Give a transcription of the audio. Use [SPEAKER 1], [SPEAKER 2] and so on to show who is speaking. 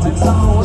[SPEAKER 1] ไม่ต้อง